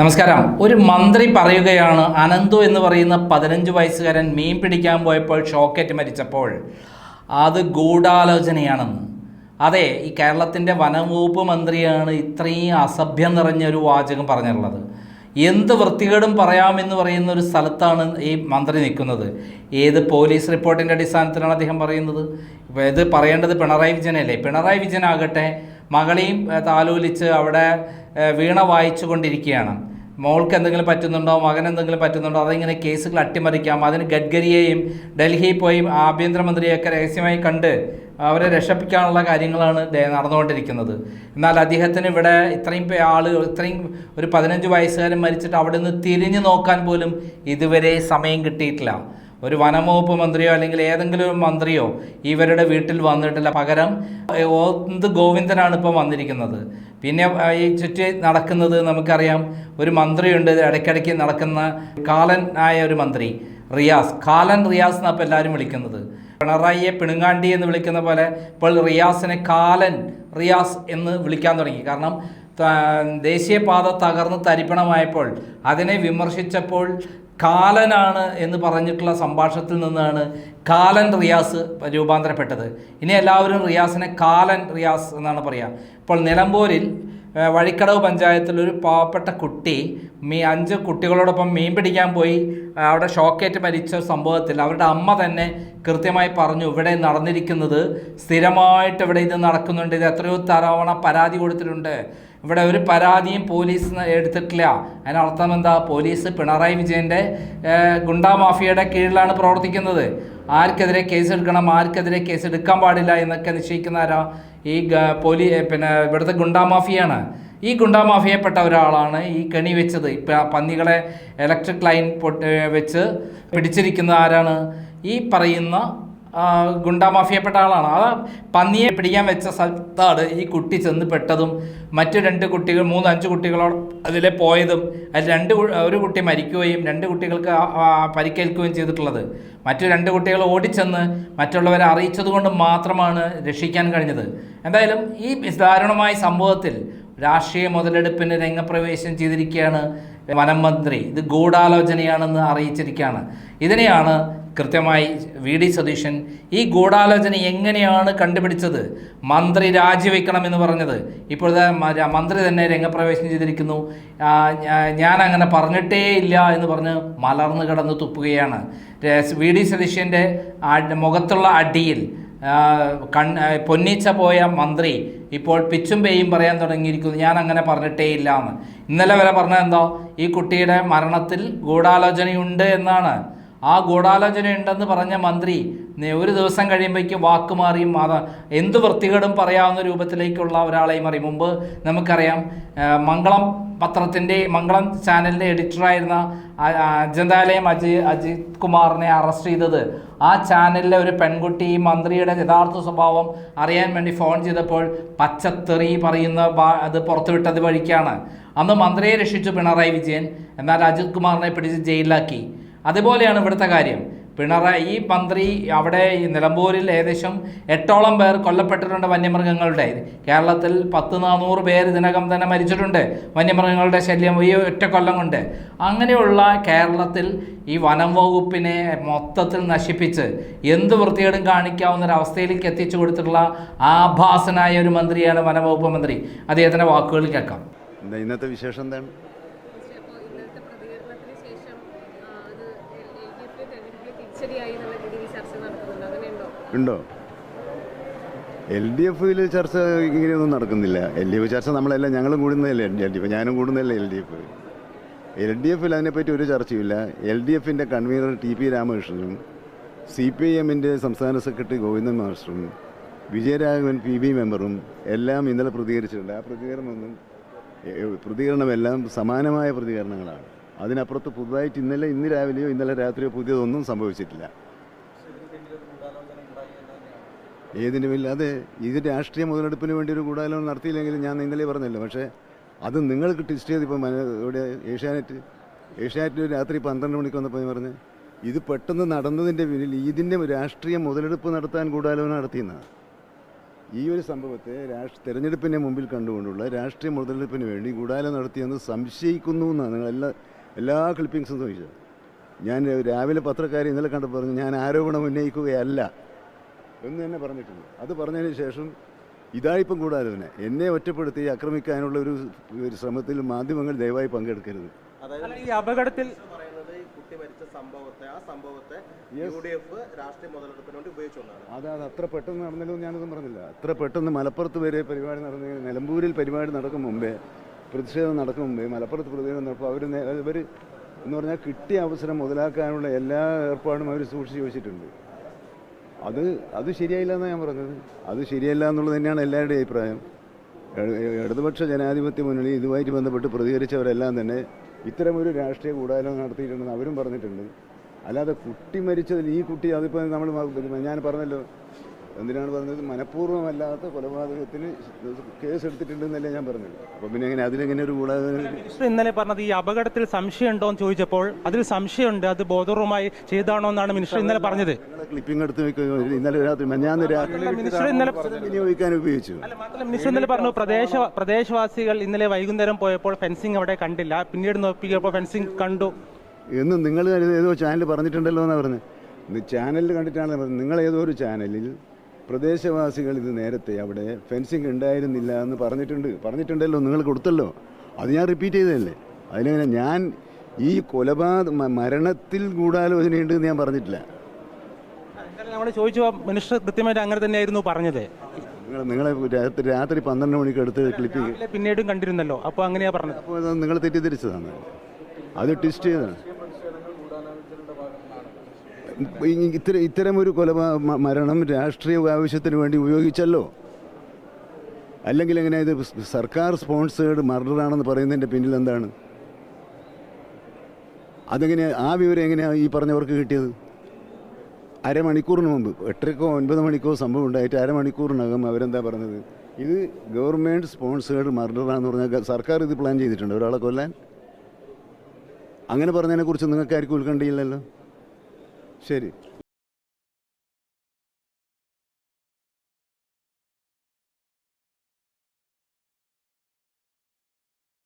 നമസ്കാരം. ഒരു മന്ത്രി പറയുകയാണ് അനന്തു എന്ന് പറയുന്ന പതിനഞ്ച് വയസ്സുകാരൻ മീൻ പിടിക്കാൻ പോയപ്പോൾ ഷോക്കേറ്റ് മരിച്ചപ്പോൾ. അത് ഗൂഢാലോചനയാണെന്ന്. അതെ ഈ കേരളത്തിന്റെ വനംവകുപ്പ് മന്ത്രിയാണ് ഇത്രയും അസഭ്യം നിറഞ്ഞ ഒരു വാചകം പറഞ്ഞിട്ടുള്ളത്. എന്ത് വൃത്തികേടും പറയാമെന്ന് പറയുന്ന ഒരു സ്ഥലത്താണ് ഈ മന്ത്രി നിൽക്കുന്നത്. ഏത് പോലീസ് റിപ്പോർട്ടിന്റെ അടിസ്ഥാനത്തിലാണ് അദ്ദേഹം പറയുന്നത്? ഇത് പറയേണ്ടത് പിണറായി വിജയനല്ലേ? പിണറായി വിജയനാകട്ടെ മകളെയും താലോലിച്ച് അവിടെ വീണ വായിച്ചു കൊണ്ടിരിക്കുകയാണ് മോൾക്ക് എന്തെങ്കിലും പറ്റുന്നുണ്ടോ മകൻ എന്തെങ്കിലും പറ്റുന്നുണ്ടോ അതിങ്ങനെ കേസുകൾ അട്ടിമറിക്കാം. അതിന് ഗഡ്കരിയെയും ഡൽഹിയിൽ പോയി ആഭ്യന്തരമന്ത്രിയൊക്കെ രഹസ്യമായി കണ്ട് അവരെ രക്ഷപ്പിക്കാനുള്ള കാര്യങ്ങളാണ് നടന്നുകൊണ്ടിരിക്കുന്നത്. എന്നാൽ അദ്ദേഹത്തിന് ഇവിടെ ഇത്രയും ആൾ ഇത്രയും ഒരു പതിനഞ്ച് വയസ്സുകാരൻ മരിച്ചിട്ട് അവിടെ നിന്ന് തിരിഞ്ഞു നോക്കാൻ പോലും ഇതുവരെ സമയം കിട്ടിയിട്ടില്ല. ഒരു വനംവകുപ്പ് മന്ത്രിയോ അല്ലെങ്കിൽ ഏതെങ്കിലും ഒരു മന്ത്രിയോ ഇവരുടെ വീട്ടിൽ വന്നിട്ടില്ല. പകരം ഓന്ത് ഗോവിന്ദനാണ് ഇപ്പോൾ വന്നിരിക്കുന്നത്. പിന്നെ ഈ ചുറ്റി നടക്കുന്നത് നമുക്കറിയാം ഒരു മന്ത്രിയുണ്ട് ഇടയ്ക്കിടയ്ക്ക് നടക്കുന്ന കാലൻ ആയ ഒരു മന്ത്രി റിയാസ്. കാലൻ റിയാസ് എന്നാണ് എല്ലാവരും വിളിക്കുന്നത്. പിണറായിയെ പിണുങ്ങാണ്ടി എന്ന് വിളിക്കുന്ന പോലെ ഇപ്പോൾ റിയാസിനെ കാലൻ റിയാസ് എന്ന് വിളിക്കാൻ തുടങ്ങി. കാരണം ദേശീയപാത തകർന്ന് തരിപ്പണമായപ്പോൾ അതിനെ വിമർശിച്ചപ്പോൾ കാലനാണ് എന്ന് പറഞ്ഞിട്ടുള്ള സംഭാഷണത്തിൽ നിന്നാണ് കാലൻ റിയാസ് രൂപാന്തരപ്പെട്ടത്. ഇനി എല്ലാവരും റിയാസിനെ കാലൻ റിയാസ് എന്നാണ് പറയുക ഇപ്പോൾ നിലമ്പൂരിൽ വഴിക്കടവ് പഞ്ചായത്തിൽ ഒരു പാവപ്പെട്ട കുട്ടി മീ അഞ്ച് കുട്ടികളോടൊപ്പം മീൻ പിടിക്കാൻ പോയി. അവിടെ ഷോക്കേറ്റ് മരിച്ച സംഭവത്തിൽ അവരുടെ അമ്മ തന്നെ കൃത്യമായി പറഞ്ഞു ഇവിടെ നടന്നിരിക്കുന്നത് സ്ഥിരമായിട്ട് ഇവിടെ ഇത് നടക്കുന്നുണ്ട്. ഇത് എത്രയോ തവണ പരാതി കൊടുത്തിട്ടുണ്ട്. ഇവിടെ ഒരു പരാതിയും പോലീസ് എടുത്തിട്ടില്ല. അതിനർത്ഥം എന്താ? പോലീസ് പിണറായി വിജയന്റെ ഗുണ്ടാ മാഫിയയുടെ കീഴിലാണ് പ്രവർത്തിക്കുന്നത്. ആർക്കെതിരെ കേസെടുക്കണം? ആർക്കെതിരെ കേസ് എടുക്കാൻ പാടില്ല? എന്നൊക്കെ നിശ്ചയിക്കുന്ന ആരാ? ഈ പോലീ പിന്നെ ഇവിടുത്തെ ഗുണ്ടാ മാഫിയാണ്. ഈ ഗുണ്ടാ മാഫിയപ്പെട്ട ഒരാളാണ് ഈ കെണി വെച്ചത്. ഇപ്പം പന്നികളെ ഇലക്ട്രിക് ലൈൻ വെച്ച് പിടിച്ചിരിക്കുന്ന ആരാണ്? ഈ പറയുന്ന ഗുണ്ടാ മാഫിയപ്പെട്ട ആളാണ്. ആ പന്നിയെ പിടിക്കാൻ വെച്ച സ്ഥലത്താണ് ഈ കുട്ടി ചെന്ന് പെട്ടതും മറ്റു രണ്ട് കുട്ടികൾ മൂന്ന് അഞ്ച് കുട്ടികളോട് അതിലെ പോയതും അതിൽ രണ്ട് ഒരു കുട്ടി മരിക്കുകയും രണ്ട് കുട്ടികൾക്ക് പരിക്കേൽക്കുകയും ചെയ്തിട്ടുള്ളത്. മറ്റു രണ്ട് കുട്ടികൾ ഓടിച്ചെന്ന് മറ്റുള്ളവരെ അറിയിച്ചതുകൊണ്ട് മാത്രമാണ് രക്ഷിക്കാൻ കഴിഞ്ഞത്. എന്തായാലും ഈ ദാരുണമായ സംഭവത്തിൽ രാഷ്ട്രീയ മുതലെടുപ്പിന് രംഗപ്രവേശം ചെയ്തിരിക്കുകയാണ് വനം മന്ത്രി. ഇത് ഗൂഢാലോചനയാണെന്ന് അറിയിച്ചിരിക്കുകയാണ്. ഇതിനെയാണ് കൃത്യമായി വി ഡി സതീശൻ ഈ ഗൂഢാലോചന എങ്ങനെയാണ് കണ്ടുപിടിച്ചത്? മന്ത്രി രാജിവെക്കണമെന്ന് പറഞ്ഞത്. ഇപ്പോഴത്തെ മന്ത്രി തന്നെ രംഗപ്രവേശനം ചെയ്തിരിക്കുന്നു. ഞാൻ അങ്ങനെ പറഞ്ഞിട്ടേ ഇല്ല എന്ന് പറഞ്ഞ് മലർന്നു കിടന്ന് തുപ്പുകയാണ്. വി ഡി സതീശന്റെ മുഖത്തുള്ള അടിയിൽ കൺ പൊന്നീച്ച പോയ മന്ത്രി ഇപ്പോൾ പിച്ചും പേയും പറയാൻ തുടങ്ങിയിരിക്കുന്നു. ഞാൻ അങ്ങനെ പറഞ്ഞിട്ടേ ഇല്ല എന്ന്. ഇന്നലെ വരെ പറഞ്ഞത് എന്തോ? ഈ കുട്ടിയുടെ മരണത്തിൽ ഗൂഢാലോചനയുണ്ട് എന്നാണ്. ആ ഗൂഢാലോചന ഉണ്ടെന്ന് പറഞ്ഞ മന്ത്രി ഒരു ദിവസം കഴിയുമ്പോഴേക്കും വാക്ക് മാറിയും. അത് എന്ത് വൃത്തികേടും പറയാവുന്ന രൂപത്തിലേക്കുള്ള ഒരാളെയും മാറി മുമ്പ് നമുക്കറിയാം മംഗളം പത്രത്തിന്റെ മംഗളം ചാനലിന്റെ എഡിറ്ററായിരുന്ന അജന്താലയം അജി അജിത് കുമാറിനെ അറസ്റ്റ് ചെയ്തത്. ആ ചാനലിലെ ഒരു പെൺകുട്ടി മന്ത്രിയുടെ യഥാർത്ഥ സ്വഭാവം അറിയാൻ വേണ്ടി ഫോൺ ചെയ്തപ്പോൾ പച്ചത്തെറി പറയുന്ന അത് പുറത്തുവിട്ടത് വഴിക്കാണ്. അന്ന് മന്ത്രിയെ രക്ഷിച്ചു പിണറായി വിജയൻ എന്നാൽ അജിത് കുമാറിനെ പിടിച്ച് ജയിലിലാക്കി. അതുപോലെയാണ് ഇവിടുത്തെ കാര്യം. പിണറായി ഈ മന്ത്രി അവിടെ നിലമ്പൂരിൽ ഏകദേശം എട്ടോളം പേർ കൊല്ലപ്പെട്ടിട്ടുണ്ട് വന്യമൃഗങ്ങളുടെ. കേരളത്തിൽ പത്ത് നാനൂറ് പേർ ഇതിനകം തന്നെ മരിച്ചിട്ടുണ്ട് വന്യമൃഗങ്ങളുടെ ശല്യം ഈ ഒറ്റ കൊല്ലം കൊണ്ട്. അങ്ങനെയുള്ള കേരളത്തിൽ ഈ വനം വകുപ്പിനെ മൊത്തത്തിൽ നശിപ്പിച്ച് എന്ത് വൃത്തികേടും കാണിക്കാവുന്ന അവസ്ഥയിലേക്ക് എത്തിച്ചു കൊടുത്തിട്ടുള്ള ആഭാസനായ ഒരു മന്ത്രിയാണ് വനം വകുപ്പ് മന്ത്രി. അദ്ദേഹത്തിന്റെ വാക്കുകൾ കേൾക്കാം. ഇന്നത്തെ വിശേഷം എന്താണ് അപ്പോൾ ഇന്നത്തെ പ്രതികരണത്തിന് ശേഷം ആ, അത് എൽ ഡി എഫ് രീതിയിൽ ചർച്ച നടക്കുന്നുണ്ട്. ഉണ്ടോ? എൽ ഡി എഫിൽ ചർച്ച ഇങ്ങനെയൊന്നും നടക്കുന്നില്ല. എൽ ഡി എഫ് ചർച്ച നമ്മളെല്ലാം ഞങ്ങളും കൂടുന്നതല്ലേ. എൽ ഡി എഫ് ഞാനും കൂടുന്നതല്ലേ L D F L D എഫിൽ അതിനെപ്പറ്റി ഒരു ചർച്ചയുമില്ല. എൽ ഡി എഫിന്റെ കൺവീനർ ടി പി രാമകൃഷ്ണനും സി പി ഐ എമ്മിന്റെ സംസ്ഥാന സെക്രട്ടറി ഗോവിന്ദൻ മാസ്റ്ററും വിജയരാഘവൻ പി ബി മെമ്പറും എല്ലാം ഇന്നലെ പ്രതികരിച്ചിട്ടുണ്ട്. ആ പ്രതികരണമൊന്നും പ്രതികരണമെല്ലാം സമാനമായ പ്രതികരണങ്ങളാണ്. അതിനപ്പുറത്ത് പുതുതായിട്ട് ഇന്നലെ ഇന്ന് രാവിലെയോ ഇന്നലെ രാത്രിയോ പുതിയതൊന്നും സംഭവിച്ചിട്ടില്ല. ഏതിനുമില്ല. അതെ ഇത് രാഷ്ട്രീയ മുതലെടുപ്പിന് വേണ്ടി ഒരു ഗൂഢാലോചന നടത്തിയില്ലെങ്കിൽ ഞാൻ ഇന്നലെ പറഞ്ഞല്ലോ. പക്ഷേ അത് നിങ്ങൾക്ക് ടെസ്റ്റ് ചെയ്ത് ഇപ്പം ഇവിടെ ഏഷ്യാനെറ്റ് ഏഷ്യാനെറ്റ് രാത്രി പന്ത്രണ്ട് മണിക്ക് വന്നപ്പോൾ പറഞ്ഞ് ഇത് പെട്ടെന്ന് നടന്നതിന്റെ പിന്നിൽ ഇതിന്റെ രാഷ്ട്രീയ മുതലെടുപ്പ് നടത്താൻ ഗൂഢാലോചന നടത്തിയെന്നാണ് ഈ ഒരു സംഭവത്തെ രാഷ്ട്ര തെരഞ്ഞെടുപ്പിന്റെ മുമ്പിൽ കണ്ടുകൊണ്ടുള്ള രാഷ്ട്രീയ മുതലെടുപ്പിന് വേണ്ടി ഗൂഢാലോചന നടത്തിയെന്ന് സംശയിക്കുന്നു എന്നാണ്. നിങ്ങൾ എല്ലാ ക്ലിപ്പിങ്സും ചോദിച്ചത് ഞാൻ രാവിലെ പത്രക്കാരെ ഇന്നലെ കണ്ടു പറഞ്ഞു ഞാൻ ആരോപണം ഉന്നയിക്കുകയല്ല. എന്ന് തന്നെ പറഞ്ഞിട്ടുണ്ട്. അത് പറഞ്ഞതിന് ശേഷം ഇതായിപ്പം കൂടാതെ തന്നെ എന്നെ ഒറ്റപ്പെടുത്തി ആക്രമിക്കാനുള്ള ഒരു ഒരു ശ്രമത്തിൽ മാധ്യമങ്ങൾ ദയവായി പങ്കെടുക്കരുത്. അതായത് ഈ അപകടത്തിൽ പറയുന്നത് ഈ കുട്ടി ആ സംഭവത്തെ യു ഡി എഫ് രാഷ്ട്രീയ മുതലെടുപ്പിന് വേണ്ടി ഉപയോഗിച്ചുകൊണ്ടാണ് അത് അത് അത്ര പെട്ടെന്ന് നടന്നല്ലോ ഞാനൊന്നും പറഞ്ഞില്ല. അത്ര പെട്ടെന്ന് മലപ്പുറത്ത് വരെ പരിപാടി നടന്നു നിലമ്പൂരിൽ പരിപാടി നടക്കും മുമ്പേ പ്രതിഷേധം നടക്കും മുമ്പേ. മലപ്പുറത്ത് പ്രതിഷേധം നടക്കുമ്പോൾ അവർ ഇവർ എന്ന് പറഞ്ഞാൽ കിട്ടിയ അവസരം മുതലാക്കാനുള്ള എല്ലാ ഏർപ്പാടും അവർ സൂക്ഷിച്ച് വെച്ചിട്ടുണ്ട്. അത് അത് ശരിയായില്ല എന്നാണ് ഞാൻ പറഞ്ഞത്. അത് ശരിയല്ല എന്നുള്ളത് തന്നെയാണ് എല്ലാവരുടെയും അഭിപ്രായം. ഇടതുപക്ഷ ജനാധിപത്യ മുന്നണി ഇതുമായിട്ട് ബന്ധപ്പെട്ട് പ്രതികരിച്ചവരെല്ലാം തന്നെ ഇത്തരമൊരു രാഷ്ട്രീയ കൂടാലോചന നടത്തിയിട്ടുണ്ടെന്ന് അവരും പറഞ്ഞിട്ടുണ്ട്. അല്ലാതെ കുട്ടി മരിച്ചതിൽ ഈ കുട്ടി അതിപ്പോൾ നമ്മൾ ഞാൻ പറഞ്ഞല്ലോ എന്തിനാണ് പറഞ്ഞത്? മനഃപൂർവമല്ലാത്ത കൊലപാതകത്തിന് കേസ് എടുത്തിട്ടുണ്ടെന്നല്ലേ ഞാൻ പറഞ്ഞത്. അപ്പം പിന്നെ എങ്ങനെ അതിലെങ്ങനെ ഒരു ഗുണ ഇന്നലെ പറഞ്ഞത് ഈ അപകടത്തിൽ സംശയമുണ്ടോ എന്ന് ചോദിച്ചപ്പോൾ അതിൽ സംശയമുണ്ട്. അത് ബോധപൂർവമായി ചെയ്താണോ എന്നാണ് മിനിസ്റ്റർ ഇന്നലെ പറഞ്ഞത്. ക്ലിപ്പിംഗ് എടുത്ത് വെക്കുക ഇന്നലെ രാത്രി ഞാൻ രാത്രി മിനിസ്റ്റർ ഇന്നലെ വിനിയോഗിക്കാൻ ഉപയോഗിച്ചു. മിനിസ്റ്റർ ഇന്നലെ പറഞ്ഞു പ്രദേശ പ്രദേശവാസികൾ ഇന്നലെ വൈകുന്നേരം പോയപ്പോൾ ഫെൻസിങ് അവിടെ കണ്ടില്ല. പിന്നീട് നോക്കിയപ്പോൾ ഫെൻസിങ് കണ്ടു. എന്ന് നിങ്ങൾ ഏതോ ചാനൽ പറഞ്ഞിട്ടുണ്ടല്ലോ എന്നാണ് പറഞ്ഞത്. ചാനലിൽ കണ്ടിട്ടാണ് നിങ്ങൾ ഏതോ ഒരു ചാനലിൽ പ്രദേശവാസികൾ ഇത് നേരത്തെ അവിടെ ഫെൻസിങ് ഉണ്ടായിരുന്നില്ല എന്ന് പറഞ്ഞിട്ടുണ്ട്. പറഞ്ഞിട്ടുണ്ടല്ലോ നിങ്ങൾ കൊടുത്തല്ലോ. അത് ഞാൻ റിപ്പീറ്റ് ചെയ്തതല്ലേ? അതിനെങ്ങനെ ഞാൻ ഈ കൊലപാത മരണത്തിൽ ഗൂഢാലോചനയുണ്ട് എന്ന് ഞാൻ പറഞ്ഞിട്ടില്ല. നമ്മുടെ ചോദിച്ചു മിനിസ്റ്റർ കൃത്യമായിട്ട് അങ്ങനെ തന്നെയായിരുന്നു പറഞ്ഞത്. നിങ്ങൾ നിങ്ങളെ രാത്രി രാത്രി പന്ത്രണ്ട് മണിക്ക് എടുത്ത് ക്ലിപ്പ് പിന്നീടും കണ്ടിരുന്നല്ലോ. അപ്പോൾ അങ്ങനെയാ പറഞ്ഞത്. അപ്പോൾ നിങ്ങൾ തെറ്റിദ്ധരിച്ചതാണ്. അത് ട്വിസ്റ്റ് ചെയ്തതാണ്. ഇത്തരം ഇത്തരമൊരു കൊല മരണം രാഷ്ട്രീയ ആവശ്യത്തിന് വേണ്ടി ഉപയോഗിച്ചല്ലോ? അല്ലെങ്കിൽ എങ്ങനെ ഇത് സർക്കാർ സ്പോൺസേഡ് മർഡറാണെന്ന് പറയുന്നതിന്റെ പിന്നിൽ എന്താണ്? അതെങ്ങനെ ആ വിവരം എങ്ങനെയാണ് ഈ പറഞ്ഞവർക്ക് കിട്ടിയത്? അരമണിക്കൂറിന് മുമ്പ് എട്ടരക്കോ ഒൻപത് മണിക്കോ സംഭവം ഉണ്ടായിട്ട് അരമണിക്കൂറിനകം അവരെന്താ പറഞ്ഞത്? ഇത് ഗവൺമെന്റ് സ്പോൺസേഡ് മർഡറാന്ന് പറഞ്ഞാൽ സർക്കാർ ഇത് പ്ലാൻ ചെയ്തിട്ടുണ്ട്. ഒരാളെ കൊല്ലാൻ? അങ്ങനെ പറഞ്ഞതിനെക്കുറിച്ച് നിങ്ങൾക്ക് ആർക്കും ഉത്കണ്ഠയില്ലല്ലോ? ശരി.